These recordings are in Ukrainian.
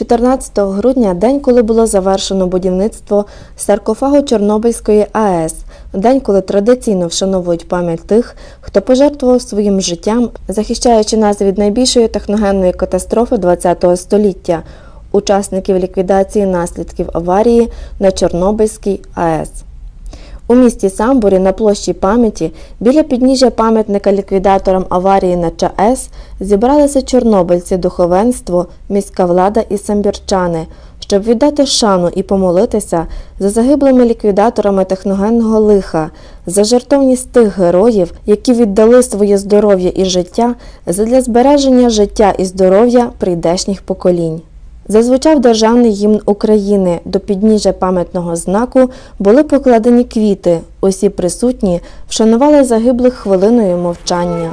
14 грудня день, коли було завершено будівництво саркофагу Чорнобильської АЕС, день, коли традиційно вшановують пам'ять тих, хто пожертвував своїм життям, захищаючи нас від найбільшої техногенної катастрофи ХХ століття, учасників ліквідації наслідків аварії на Чорнобильській АЕС. У місті Самбурі на площі пам'яті біля підніжжя пам'ятника ліквідаторам аварії на ЧАЕС зібралися чорнобильці, духовенство, міська влада і самбірчани, щоб віддати шану і помолитися за загиблими ліквідаторами техногенного лиха, за жертовність тих героїв, які віддали своє здоров'я і життя задля збереження життя і здоров'я прийдешніх поколінь. Зазвучав державний гімн України. До підніжжя пам'ятного знаку були покладені квіти. Усі присутні вшанували загиблих хвилиною мовчання.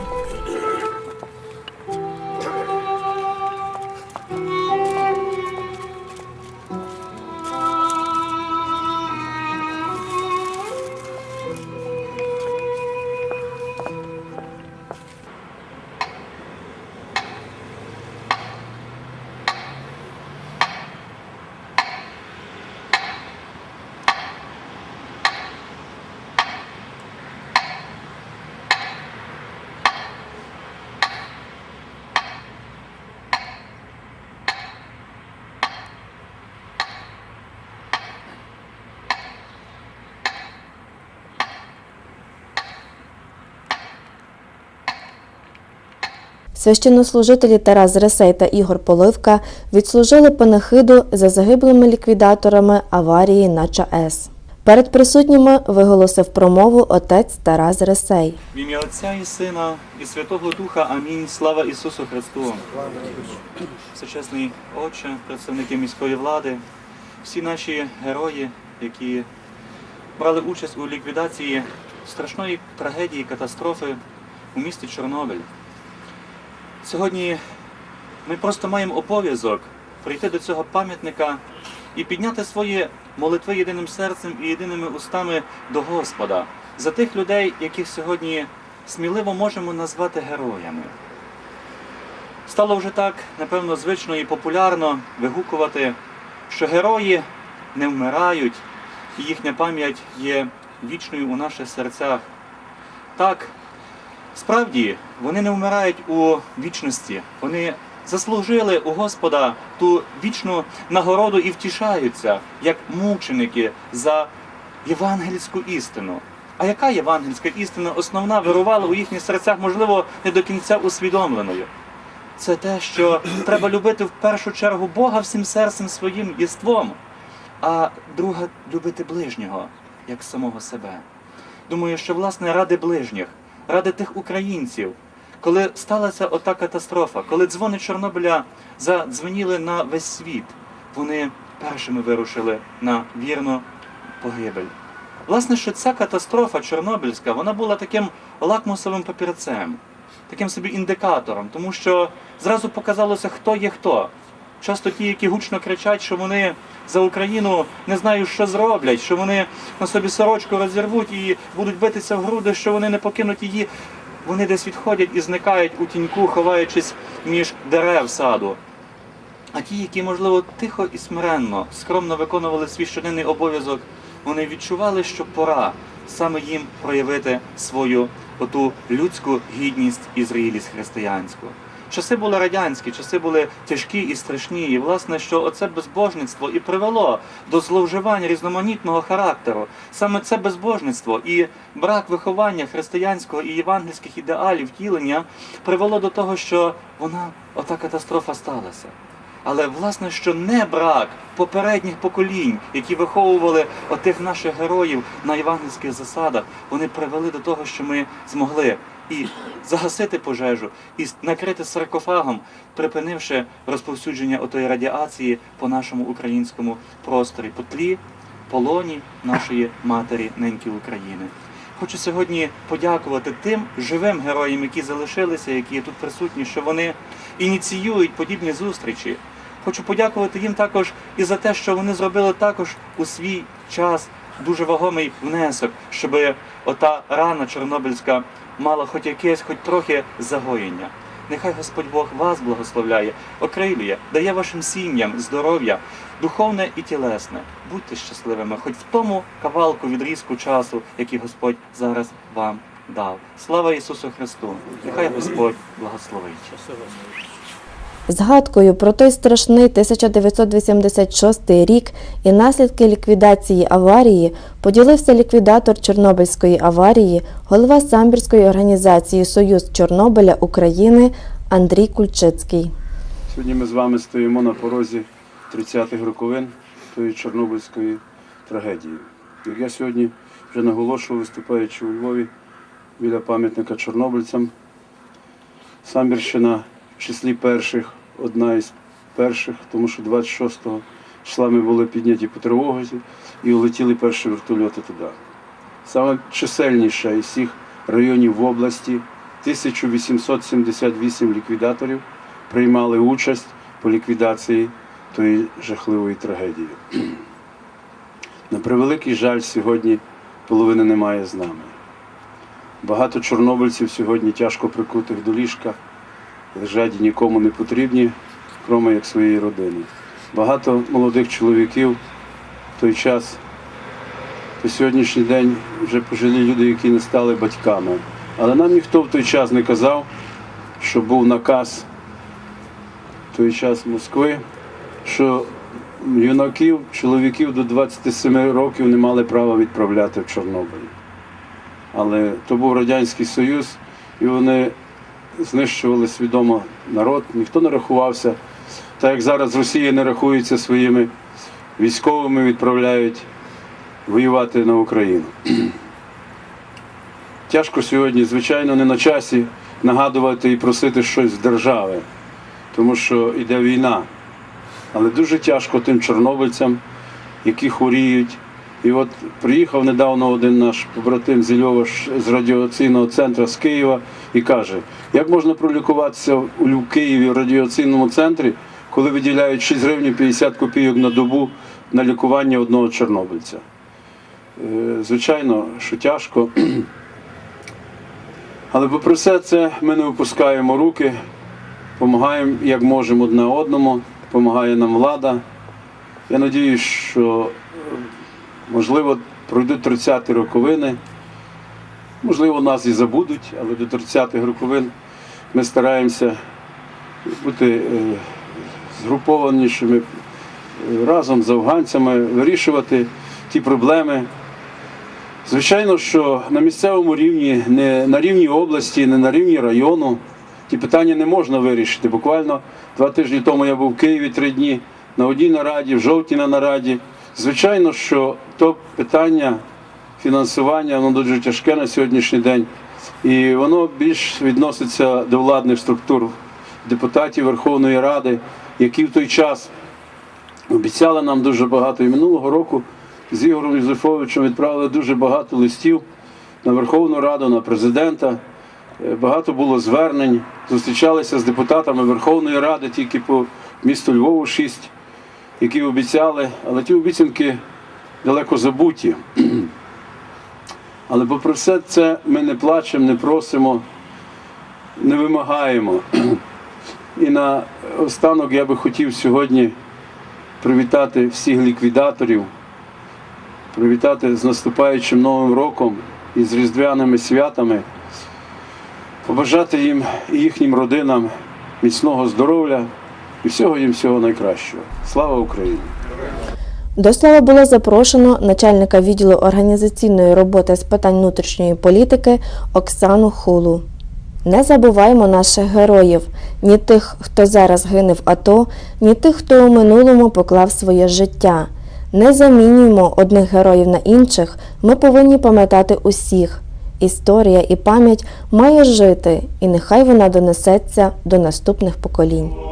Священнослужителі Тарас Ресей та Ігор Поливка відслужили панахиду за загиблими ліквідаторами аварії на ЧАЕС. Перед присутніми виголосив промову отець Тарас Ресей. В ім'я Отця і Сина і Святого Духа. Амінь. Слава Ісусу Христу. Всечесний Отче, представники міської влади, всі наші герої, які брали участь у ліквідації страшної трагедії, катастрофи у місті Чорнобиль. Сьогодні ми просто маємо обов'язок прийти до цього пам'ятника і підняти свої молитви єдиним серцем і єдиними устами до Господа за тих людей, яких сьогодні сміливо можемо назвати героями. Стало вже так, напевно, звично і популярно вигукувати, що герої не вмирають, і їхня пам'ять є вічною у наших серцях. Так, Справді, вони не вмирають у вічності. Вони заслужили у Господа ту вічну нагороду і втішаються, як мученики за євангельську істину. А яка євангельська істина основна вирувала у їхніх серцях, можливо, не до кінця усвідомленою? Це те, що треба любити в першу чергу Бога всім серцем своїм єством, а друга любити ближнього як самого себе. Думаю, що власне ради ближніх, ради тих українців, коли сталася ота катастрофа, коли дзвони Чорнобиля задзвеніли на весь світ, вони першими вирушили на вірну погибель. Власне, що ця катастрофа Чорнобильська, вона була таким лакмусовим папірцем, таким собі індикатором, тому що зразу показалося, хто є хто. Часто ті, які гучно кричать, що вони за Україну не знають, що зроблять, що вони на собі сорочку розірвуть і будуть битися в груди, що вони не покинуть її. Вони десь відходять і зникають у тіньку, ховаючись між дерев саду. А ті, які, можливо, тихо і смиренно, скромно виконували свій щоденний обов'язок, вони відчували, що пора саме їм проявити свою оту людську гідність і зрілість християнську. Часи були радянські, часи були тяжкі і страшні. І власне, що оце безбожництво і привело до зловживань різноманітного характеру. Саме це безбожництво і брак виховання християнського і євангельських ідеалів втілення привело до того, що вона ота катастрофа сталася. Але власне, що не брак попередніх поколінь, які виховували отих наших героїв на євангельських засадах, вони привели до того, що ми змогли і загасити пожежу, і накрити саркофагом, припинивши розповсюдження отої радіації по нашому українському просторі, по тлі, полоні нашої матері неньки України. Хочу сьогодні подякувати тим живим героям, які залишилися, які тут присутні, що вони ініціюють подібні зустрічі. Хочу подякувати їм також і за те, що вони зробили також у свій час дуже вагомий внесок, щоб ота рана Чорнобильська мала хоч якесь, хоч трохи загоєння. Нехай Господь Бог вас благословляє, окрилює, дає вашим сім'ям здоров'я, духовне і тілесне. Будьте щасливими, хоч в тому кавалку відрізку часу, який Господь зараз вам дав. Слава Ісусу Христу! Нехай Господь благословить. Згадкою про той страшний 1986 рік і наслідки ліквідації аварії поділився ліквідатор Чорнобильської аварії, голова самбірської організації Союз Чорнобиля України Андрій Кульчицький. Сьогодні ми з вами стоїмо на порозі 30-х роковин тої Чорнобильської трагедії. Як я сьогодні вже наголошував, виступаючи у Львові біля пам'ятника чорнобильцям, Самбірщина в числі перших, одна із перших, тому що 26 числа ми були підняті по тривозі і улетіли перші вертольоти туди. Саме чисельніша із всіх районів в області 1878 ліквідаторів приймали участь по ліквідації тої жахливої трагедії. На превеликий жаль, сьогодні половини немає з нами. Багато чорнобильців сьогодні тяжко прикутих до ліжка, лежать нікому не потрібні, кроме як своєї родини. Багато молодих чоловіків в той час, по сьогоднішній день вже пожилі люди, які не стали батьками. Але нам ніхто в той час не казав, що був наказ в той час Москви, що юнаків, чоловіків до 27 років не мали права відправляти в Чорнобиль. Але то був Радянський Союз, і вони знищували свідомо народ, ніхто не рахувався. Так як зараз Росія не рахується своїми військовими, відправляють воювати на Україну. Тяжко сьогодні, звичайно, не на часі нагадувати і просити щось з держави, тому що йде війна. Але дуже тяжко тим чорнобильцям, які хворіють. І от приїхав недавно один наш побратим з Львова з радіаційного центру з Києва і каже, як можна пролікуватися у Києві в радіаційному центрі, коли виділяють 6 гривень 50 копійок на добу на лікування одного чорнобильця. Е, Звичайно, що тяжко. Але попри все це ми не опускаємо руки, допомагаємо як можемо одне одному, допомагає нам влада. Я сподіваюся, що можливо пройдуть 30-ті роковини, можливо, нас і забудуть, але до 30-х роковин ми стараємося бути е, згрупованішими е, разом з афганцями, вирішувати ті проблеми. Звичайно, що на місцевому рівні, не на рівні області, не на рівні району ті питання не можна вирішити. Буквально два тижні тому я був в Києві три дні на одній нараді, в жовтій на нараді. Звичайно, що то питання фінансування воно дуже тяжке на сьогоднішній день, і воно більш відноситься до владних структур депутатів Верховної Ради, які в той час обіцяли нам дуже багато. І минулого року з Ігорем Юзефовичем відправили дуже багато листів на Верховну Раду, на президента. Е, Багато було звернень, зустрічалися з депутатами Верховної Ради тільки по місту Львову шість, які обіцяли, але ті обіцянки далеко забуті. Але попри все це ми не плачемо, не просимо, не вимагаємо. І на останок я би хотів сьогодні привітати всіх ліквідаторів, привітати з наступаючим Новим роком і з різдвяними святами, побажати їм і їхнім родинам міцного здоров'я і всього їм всього найкращого. Слава Україні! До слова було запрошено начальника відділу організаційної роботи з питань внутрішньої політики Оксану Хулу. Не забуваймо наших героїв, ні тих, хто зараз гине в АТО, ні тих, хто у минулому поклав своє життя. Не замінюємо одних героїв на інших, ми повинні пам'ятати усіх. Історія і пам'ять має жити, і нехай вона донесеться до наступних поколінь.